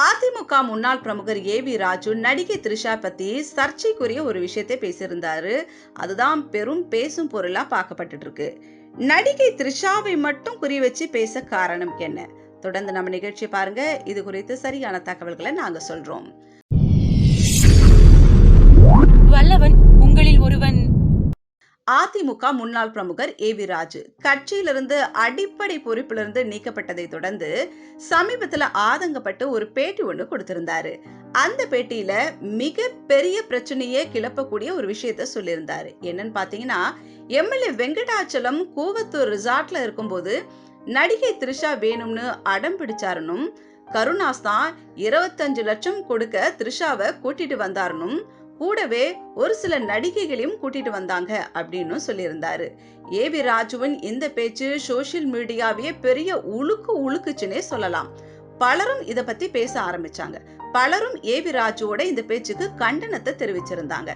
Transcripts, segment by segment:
அதிமுக முன்னாள் பிரமுகர் A V Raju நடிகை த்ரிஷா பத்தி சர்ச்சைக்குரிய ஒரு விஷயத்தை பேசியிருந்தாரு. அதுதான் பெரும் பேசும் பொருளா பார்க்கப்பட்டு இருக்கு நடிகை த்ரிஷாவை மட்டும் குறி வச்சு பேச காரணம் என்ன? தொடர்ந்து நம்ம நிகழ்ச்சி பாருங்க. இது குறித்து சரியான தகவல்களை நாங்க சொல்றோம். வல்லவன் உங்களில் ஒருவன் அதிமுக முன்னாள் பிரமுகர் ஏ வி ராஜு. கட்சியிலிருந்து அடிப்படை பொறுப்பிலிருந்து நீக்கப்பட்டதை தொடர்ந்து சமீபத்தில் ஆதங்கப்பட்டு ஒரு பேட்டி ஒன்று கொடுத்திருந்தாரு. அந்த பேட்டியில மிக பெரிய பிரச்சனையே கிளப்பக்கூடிய ஒரு விஷயத்த சொல்லியிருந்தாரு. என்னன்னு பாத்தீங்கன்னா எம்எல்ஏ வெங்கடாச்சலம் கூவத்தூர் ரிசார்ட்ல இருக்கும்போது நடிகை த்ரிஷா வேணும்னு அடம் பிடிச்சாருனும் கருணாஸ் தான் இருபத்தஞ்சு லட்சம் கொடுக்க த்ரிஷாவை கூட்டிட்டு வந்தாருனும் கூடவே ஒரு சில நடிகைகளையும் கூட்டிட்டு வந்தாங்க அப்படின்னு சொல்லியிருந்தாரு. ஏ வி ராஜுவின் இந்த பேச்சு சோஷியல் மீடியாவையே பெரிய உழுக்கு உழுக்குச்சுன்னே சொல்லலாம். பலரும் இதை பத்தி பேச ஆரம்பிச்சாங்க. பலரும் ஏ வி ராஜுவோட இந்த பேச்சுக்கு கண்டனத்தை தெரிவிச்சிருந்தாங்க.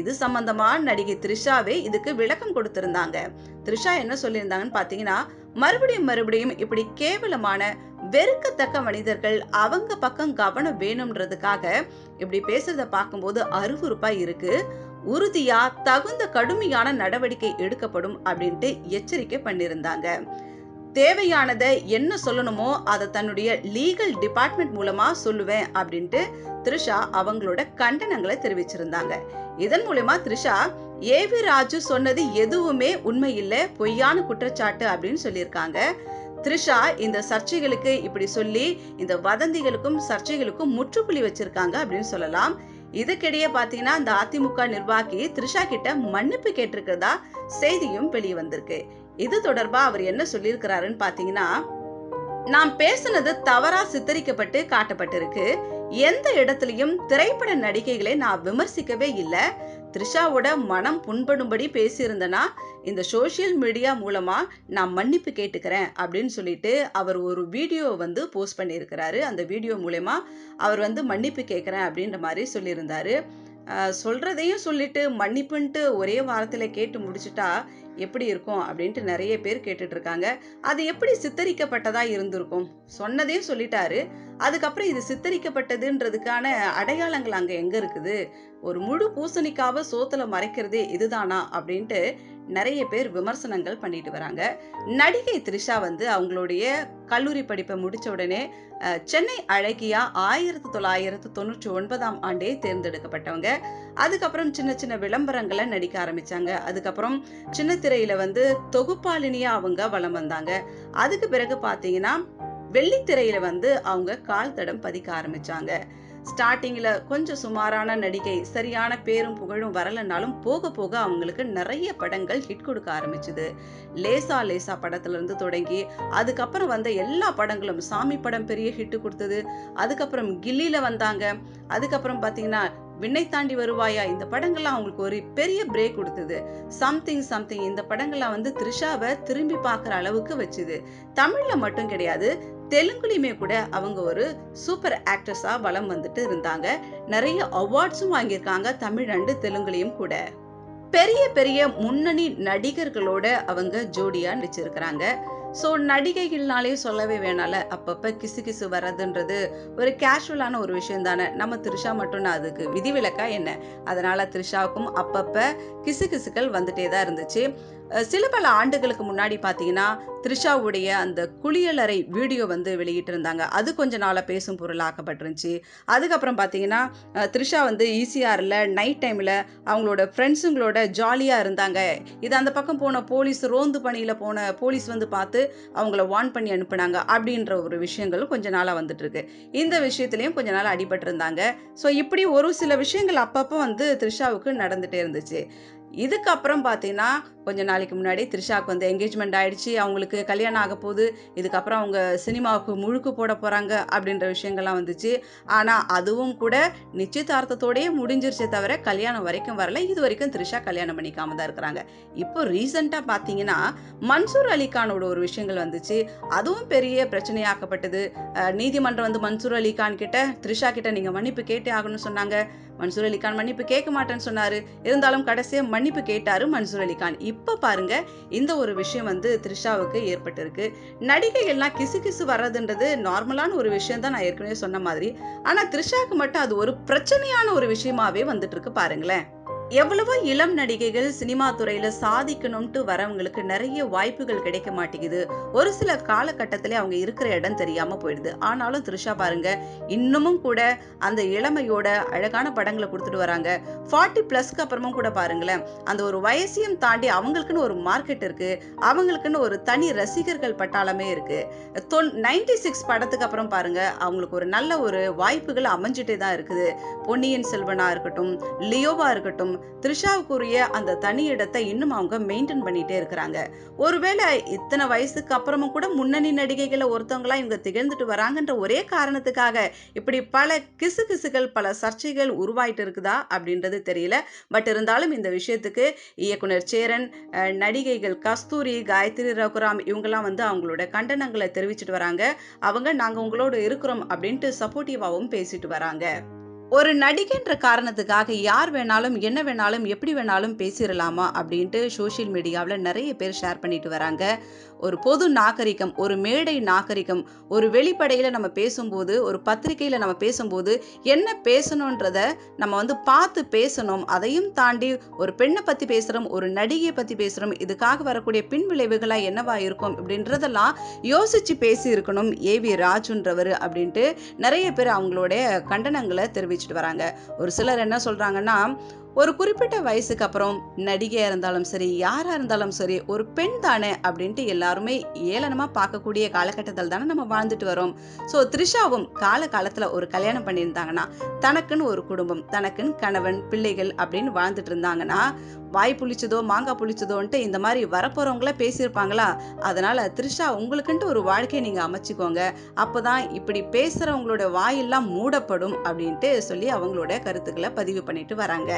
இது சம்பந்தமா நடிகை த்ரிஷாவே இதுக்கு விளக்கம் கொடுத்திருந்தாங்க. த்ரிஷா என்ன சொல்லியிருந்தாங்கன்னு பாத்தீங்கன்னா மறுபடியும் மறுபடியும் இப்படி கேவலமான வெறுக்கத்தக்க மனிதர்கள் அவங்க பக்கம் கவனம் வேணும்ன்றதுக்காக இப்படி பேசுறத பார்க்கும்போது அருவருப்பா இருக்கு. உறுதியா தகுந்த கடுமையான நடவடிக்கை எடுக்கப்படும் அப்படின்ட்டு எச்சரிக்கை பண்ணியிருந்தாங்க. தேவையானதை என்ன சொல்லணுமோ அதை தன்னுடைய லீகல் டிபார்ட்மெண்ட் மூலமா சொல்லுவேன் அப்படின்ட்டு த்ரிஷா அவங்களோட கண்டனங்களை தெரிவிச்சிருந்தாங்க. இதன் மூலயமா த்ரிஷா ஏவி ராஜு சொன்னது எதுவுமே உண்மை இல்லை பொய்யான குற்றச்சாட்டு அப்படின்னு சொல்லியிருக்காங்க. த்ரிஷா இந்த சர்ச்சைகளுக்கு இப்படி சொல்லி இந்த வதந்திகளுக்கும் சர்ச்சைகளுக்கும் முற்றுப்புள்ளி வச்சிருக்காங்க அப்படின்னு சொல்லலாம். இதுக்கிடையே பார்த்தீங்கன்னா இந்த அதிமுக நிர்வாகி த்ரிஷா கிட்ட மன்னிப்பு கேட்டிருக்கிறதா செய்தியும் வெளியே வந்திருக்கு. இது தொடர்பா அவர் என்ன சொல்லியிருக்கிறாருன்னு பார்த்தீங்கன்னா நாம் பேசுனது தவறா சித்தரிக்கப்பட்டு காட்டப்பட்டிருக்கு. எந்த இடத்துலயும் திரைப்பட நடிகைகளை நான் விமர்சிக்கவே இல்லை. த்ரிஷாவோட மனம் புண்படும்படி பேசியிருந்தனா இந்த சோஷியல் மீடியா மூலமாக நான் மன்னிப்பு கேட்டுக்கிறேன் அப்படின்னு சொல்லிட்டு அவர் ஒரு வீடியோ வந்து போஸ்ட் பண்ணியிருக்கிறாரு. அந்த வீடியோ மூலயமா அவர் வந்து மன்னிப்பு கேட்குறேன் அப்படின்ற மாதிரி சொல்லியிருந்தாரு. சொல்கிறதையும் சொல்லிட்டு மன்னிப்புன்ட்டு ஒரே வாரத்தில் கேட்டு முடிச்சுட்டா எப்படி இருக்கும் அப்படின்ட்டு நிறைய பேர் கேட்டுட்டு இருக்காங்க அது எப்படி சித்தரிக்கப்பட்டதாக இருந்திருக்கும்? சொன்னதையும் சொல்லிட்டாரு. அதுக்கப்புறம் இது சித்தரிக்கப்பட்டதுன்றதுக்கான அடையாளங்கள் அங்கே எங்கே இருக்குது? ஒரு முழு பூசணிக்காவை சோத்தில் மறைக்கிறதே இதுதானா அப்படின்ட்டு நிறைய பேர் விமர்சனங்கள் பண்ணிட்டு வராங்க. நடிகை த்ரிஷா வந்து அவங்களுடைய கல்லூரி படிப்பை முடித்த உடனே சென்னை அழகியா ஆயிரத்தி தொள்ளாயிரத்து தொண்ணூற்றி ஒன்பதாம் ஆண்டே தேர்ந்தெடுக்கப்பட்டவங்க. அதுக்கப்புறம் சின்ன சின்ன விளம்பரங்களை நடிக்க ஆரம்பிச்சாங்க. அதுக்கப்புறம் சின்ன திரையில் வந்து தொகுப்பாளினியாக அவங்க வலம் வந்தாங்க. அதுக்கு பிறகு பார்த்தீங்கன்னா வெள்ளித்திரையில் வந்து அவங்க கால் தடம் பதிக்க ஆரம்பிச்சாங்க. ஸ்டார்டிங்கில் கொஞ்சம் சுமாரான நடிகை சரியான பேரும் புகழும் வரலனாலும் போக போக அவங்களுக்கு நிறைய படங்கள் ஹிட் கொடுக்க ஆரம்பிச்சுது. லேசா லேசா படத்துலேருந்து தொடங்கி அதுக்கப்புறம் வந்த எல்லா படங்களும் சாமி படம் பெரிய ஹிட் கொடுத்தது. அதுக்கப்புறம் கில்லியில் வந்தாங்க. அதுக்கப்புறம் பார்த்தீங்கன்னா விண்ணை தாண்டி வருவாயா? இந்த படங்கள்லாம் அவங்களுக்கு ஒரு பெரிய பிரேக் கொடுத்தது. சம்திங் சம்திங் இந்த படங்கள்லாம் வந்து த்ரிஷாவை திரும்பி பார்க்குற அளவுக்கு வச்சுது. தமிழில் மட்டும் கிடையாது தெலுங்குலையுமே கூட அவங்க ஒரு சூப்பர் ஆக்ட்ரஸா வளம் வந்துட்டு இருந்தாங்க. நிறைய அவார்ட்ஸும் வாங்கியிருக்காங்க தமிழ் அண்டு தெலுங்குலையும் கூட. பெரிய பெரிய முன்னணி நடிகர்களோட அவங்க ஜோடியா நடிச்சிருக்கிறாங்க. ஸோ நடிகைகள்னாலே சொல்லவே வேணால அப்பப்போ கிசு கிசு வர்றதுன்றது ஒரு கேஷுவலான ஒரு விஷயம் தானே. நம்ம த்ரிஷா மட்டும் அதுக்கு விதிவிலக்கா என்ன? அதனால த்ரிஷாவுக்கும் அப்பப்போ கிசு கிசுக்கள் வந்துட்டே தான் இருந்துச்சு. சில பல ஆண்டுகளுக்கு முன்னாடி பார்த்தீங்கன்னா த்ரிஷாவுடைய அந்த குளியலறை வீடியோ வந்து வெளியிட்டிருந்தாங்க. அது கொஞ்ச நாளாக பேசும் பொருளாக்கப்பட்டிருந்துச்சு அதுக்கப்புறம் பார்த்தீங்கன்னா த்ரிஷா வந்து ஈசிஆரில் நைட் டைமில் அவங்களோட ஃப்ரெண்ட்ஸுங்களோட ஜாலியாக இருந்தாங்க. இது அந்த பக்கம் போன போலீஸ் ரோந்து பணியில் போன போலீஸ் வந்து பார்த்து அவங்கள வார்ன் பண்ணி அனுப்புனாங்க. அப்படின்ற ஒரு விஷயங்கள் கொஞ்ச நாளாக வந்துட்டுருக்கு. இந்த விஷயத்துலையும் கொஞ்ச நாள் அடிபட்டிருந்தாங்க. ஸோ இப்படி ஒரு சில விஷயங்கள் அப்பப்போ வந்து த்ரிஷாவுக்கு நடந்துகிட்டே இருந்துச்சு. இதுக்கப்புறம் பார்த்தீங்கன்னா கொஞ்ச நாளைக்கு முன்னாடி த்ரிஷாவுக்கு வந்து என்கேஜ்மெண்ட் ஆகிடுச்சு அவங்களுக்கு கல்யாணம் ஆக போகுது. இதுக்கப்புறம் அவங்க சினிமாவுக்கு முழுக்கு போட போகிறாங்க அப்படின்ற விஷயங்கள்லாம் வந்துச்சு. ஆனால் அதுவும் கூட நிச்சயதார்த்தத்தோடயே முடிஞ்சிருச்சே தவிர கல்யாணம் வரைக்கும் வரல. இது வரைக்கும் த்ரிஷா கல்யாணம் பண்ணிக்காம தான் இருக்கிறாங்க. இப்போ ரீசெண்டாக பார்த்தீங்கன்னா மன்சூர் அலிகானோட ஒரு விஷயங்கள் வந்துச்சு. அதுவும் பெரிய பிரச்சனையாக்கப்பட்டது. நீதிமன்றம் வந்து மன்சூர் அலிகான் கிட்ட த்ரிஷா கிட்ட நீங்கள் மன்னிப்பு கேட்டே ஆகணும்னு சொன்னாங்க. மன்சூர் அலிகான் மன்னிப்பு கேட்க மாட்டேன்னு சொன்னார். இருந்தாலும் கடைசியாக மன்னிப்பு கேட்டார் மன்சூர் அலிகான். இப்போ பாருங்க இந்த ஒரு விஷயம் வந்து த்ரிஷாவுக்கு ஏற்பட்டிருக்கு. நடிகைகள்லாம் கிசு கிசு வர்றதுன்றது நார்மலான ஒரு விஷயம் தான் நான் ஏற்கனவே சொன்ன மாதிரி. ஆனால் த்ரிஷாவுக்கு மட்டும் அது ஒரு பிரச்சனையான ஒரு விஷயமாவே வந்துட்டு இருக்கு பாருங்களேன். எவ்வளவோ இளம் நடிகைகள் சினிமா துறையில சாதிக்கணும்ட்டு வரவங்களுக்கு நிறைய வாய்ப்புகள் கிடைக்க மாட்டேங்குது. ஒரு சில காலகட்டத்திலே அவங்க இருக்கிற இடம் தெரியாம போயிடுது. ஆனாலும் த்ரிஷா பாருங்க இன்னமும் கூட அந்த இளமையோட அழகான படங்களை கொடுத்துட்டு வராங்க. ஃபார்ட்டி பிளஸ்க்கு அப்புறமும் கூட பாருங்களேன் அந்த ஒரு வயசையும் தாண்டி அவங்களுக்குன்னு ஒரு மார்க்கெட் இருக்கு. அவங்களுக்குன்னு ஒரு தனி ரசிகர்கள் பட்டாளமே இருக்கு. தொன் நைன்டி சிக்ஸ் படத்துக்கு அப்புறம் பாருங்க அவங்களுக்கு ஒரு நல்ல ஒரு வாய்ப்புகள் அமைஞ்சிட்டே தான் இருக்குது. பொன்னியின் செல்வனா இருக்கட்டும் லியோவா இருக்கட்டும் த்ரிஷாவுக்குரிய அந்த தனி இடத்தை இன்னும் அவங்க மெயின்டைன் பண்ணிட்டே இருக்கிறாங்க. ஒருவேளை இத்தனை வயசுக்கு அப்புறமும் கூட முன்னணி நடிகைகளை ஒருத்தவங்களா இவங்க திகழ்ந்துட்டு வராங்கன்ற ஒரே காரணத்துக்காக இப்படி பல கிசு கிசுகள் பல சர்ச்சைகள் உருவாயிட்டு இருக்குதா அப்படின்றது தெரியல. பட் இருந்தாலும் இந்த விஷயத்துக்கு இயக்குனர் சேரன் நடிகைகள் கஸ்தூரி காயத்ரி ரகுராம் இவங்கெல்லாம் வந்து அவங்களோட கண்டனங்களை தெரிவிச்சிட்டு வராங்க. அவங்க நாங்கள் உங்களோட இருக்கிறோம் அப்படின்ட்டு சப்போர்ட்டிவாகவும் பேசிட்டு வராங்க. ஒரு நடிகைன்ற காரணத்துக்காக யார் வேணாலும் என்ன வேணாலும் எப்படி வேணாலும் பேசிடலாமா அப்படின்ட்டு சோஷியல் மீடியாவில் நிறைய பேர் ஷேர் பண்ணிட்டு வராங்க. ஒரு பொது நாகரிகம் ஒரு மேடை நாகரிகம் ஒரு வெளிப்படையில் நம்ம பேசும்போது ஒரு பத்திரிகையில் நம்ம பேசும்போது என்ன பேசணுன்றத நம்ம வந்து பார்த்து பேசணும். அதையும் தாண்டி ஒரு பெண்ணை பற்றி பேசுகிறோம் ஒரு நடிகையை பற்றி பேசுகிறோம் இதுக்காக வரக்கூடிய பின் விளைவுகளாக என்னவா இருக்கும் அப்படின்றதெல்லாம் யோசித்து பேசியிருக்கணும் ஏ ஏவி ராஜுன்றவர் அப்படின்ட்டு நிறைய பேர் அவங்களுடைய கண்டனங்களை தெரிவிச்சிட்டு வராங்க. ஒரு சிலர் என்ன சொல்றாங்கன்னா ஒரு குறிப்பிட்ட வயசுக்கு அப்புறம் நடிகையாக இருந்தாலும் சரி யாரா இருந்தாலும் சரி ஒரு பெண் தானே அப்படின்ட்டு எல்லாருமே ஏளனமா பார்க்கக்கூடிய காலகட்டத்தில் தானே நம்ம வாழ்ந்துட்டு வரோம். ஸோ த்ரிஷாவும் கால காலத்தில் ஒரு கல்யாணம் பண்ணியிருந்தாங்கன்னா தனக்குன்னு ஒரு குடும்பம் தனக்குன்னு கணவன் பிள்ளைகள் அப்படின்னு வாழ்ந்துட்டு இருந்தாங்கன்னா வாய் புளிச்சதோ மாங்காய் புளிச்சதோன்ட்டு இந்த மாதிரி வரப்போறவங்கள பேசியிருப்பாங்களா? அதனால த்ரிஷா உங்களுக்குன்ட்டு ஒரு வாழ்க்கையை நீங்கள் அமைச்சிக்கோங்க. அப்போ தான் இப்படி பேசுகிறவங்களோட வாயெல்லாம் மூடப்படும் அப்படின்ட்டு சொல்லி அவங்களோட கருத்துக்களை பதிவு பண்ணிட்டு வராங்க.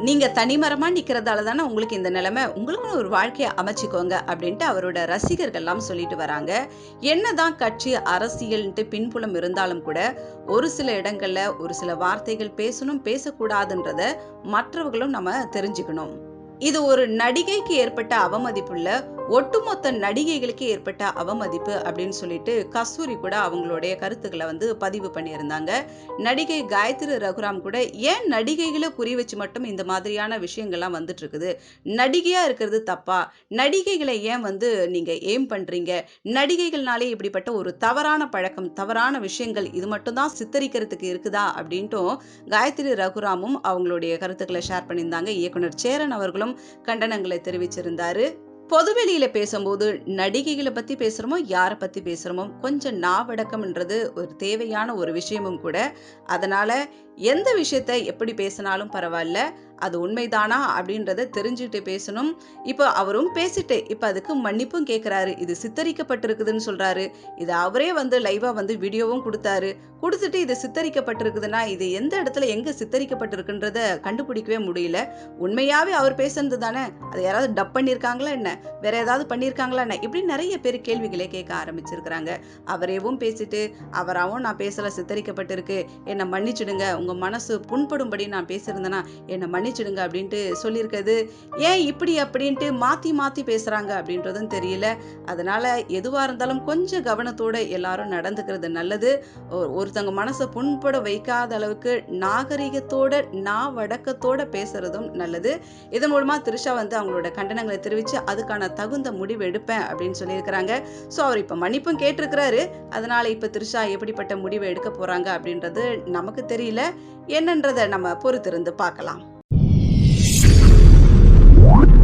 நீங்க தனிமரமா நிக்கிறதால தானே உங்களுக்கு இந்த நிலைமை உங்களுக்குன்னு ஒரு வாழ்க்கையை அமைச்சுக்கோங்க அப்படின்ட்டு அவரோட ரசிகர்கள்லாம் சொல்லிட்டு வராங்க. என்னதான் கட்சி அரசியல்ன்ட்டு பின்புலம் இருந்தாலும் கூட ஒரு சில இடங்கள்ல ஒரு சில வார்த்தைகள் பேசணும் பேசக்கூடாதுன்றத மற்றவர்களும் நம்ம தெரிஞ்சுக்கணும். இது ஒரு நடிகைக்கு ஏற்பட்ட அவமதிப்புள்ள ஒட்டுமொத்த நடிகைகளுக்கே ஏற்பட்ட அவமதிப்பு அப்படின்னு சொல்லிட்டு கஸ்தூரி கூட அவங்களுடைய கருத்துக்களை வந்து பதிவு பண்ணியிருந்தாங்க. நடிகை காயத்ரி ரகுராம் கூட ஏன் நடிகைகளை குறி வச்சு மட்டும் இந்த மாதிரியான விஷயங்கள்லாம் வந்துட்டு இருக்குது நடிகையா இருக்கிறது தப்பா? நடிகைகளை ஏன் வந்து நீங்க ஏம் பண்றீங்க? நடிகைகள்னாலே இப்படிப்பட்ட ஒரு தவறான பழக்கம் தவறான விஷயங்கள் இது மட்டும்தான் சித்தரிக்கிறதுக்கு இருக்குதா? அப்படின்ட்டும் காயத்ரி ரகுராமும் அவங்களுடைய கருத்துக்களை ஷேர் பண்ணியிருந்தாங்க. இயக்குனர் சேரன் அவர்களும் கண்டனங்களை தெரிவிச்சிருந்தாரு. பொதுவெளியில பேசும்போது நடிகைகளை பத்தி பேசுறோமோ யாரை பத்தி பேசுறோமோ கொஞ்சம் நாவடக்கம்ன்றது ஒரு தேவையான ஒரு விஷயமும் கூட. அதனால எந்த விஷயத்த எப்படி பேசினாலும் பரவாயில்ல அது உண்மைதானா அப்படின்றத தெரிஞ்சுட்டு பேசணும். இப்போ அவரும் பேசிட்டு இப்போ அதுக்கு மன்னிப்பும் கேட்குறாரு இது சித்தரிக்கப்பட்டிருக்குதுன்னு சொல்கிறாரு இது அவரே வந்து லைவாக வந்து வீடியோவும் கொடுத்தாரு. கொடுத்துட்டு இது சித்தரிக்கப்பட்டிருக்குதுன்னா இது எந்த இடத்துல எங்கே சித்தரிக்கப்பட்டிருக்குன்றத கண்டுபிடிக்கவே முடியல. உண்மையாகவே அவர் பேசுனது தானே? அது யாராவது டப் பண்ணியிருக்காங்களா என்ன? வேற ஏதாவது பண்ணியிருக்காங்களா என்ன? இப்படி நிறைய பேர் கேள்விகளை கேட்க ஆரம்பிச்சிருக்கிறாங்க. அவரேவும் பேசிட்டு அவராவும் நான் பேசலை சித்தரிக்கப்பட்டிருக்கு. என்னை மன்னிச்சிடுங்க. உங்கள் மனசு புண்படும்படி நான் பேசியிருந்தேன்னா என்னை மன்னிச்சிடுங்க அப்படின்ட்டு சொல்லியிருக்கிறது. ஏன் இப்படி அப்படின்ட்டு மாற்றி மாற்றி பேசுகிறாங்க அப்படின்றதும் தெரியல. அதனால் எதுவாக இருந்தாலும் கொஞ்சம் கவனத்தோடு எல்லாரும் நடந்துக்கிறது நல்லது. ஒ- ஒருத்தவங்க மனசை புண்பட வைக்காத அளவுக்கு நாகரிகத்தோட நா வடக்கத்தோட பேசுகிறதும் நல்லது. இதன் மூலமாக த்ரிஷா வந்து அவங்களோட கண்டனங்களை தெரிவித்து அதுக்கான தகுந்த முடிவு எடுப்பேன் அப்படின்னு சொல்லியிருக்கிறாங்க. ஸோ அவர் இப்போ மன்னிப்பும் கேட்டிருக்கிறாரு. அதனால் இப்போ த்ரிஷா எப்படிப்பட்ட முடிவை எடுக்க போகிறாங்க அப்படின்றது நமக்கு தெரியல. என்னன்றதை நம்ம பொறுத்திருந்து பார்க்கலாம்.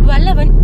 வல்லவன்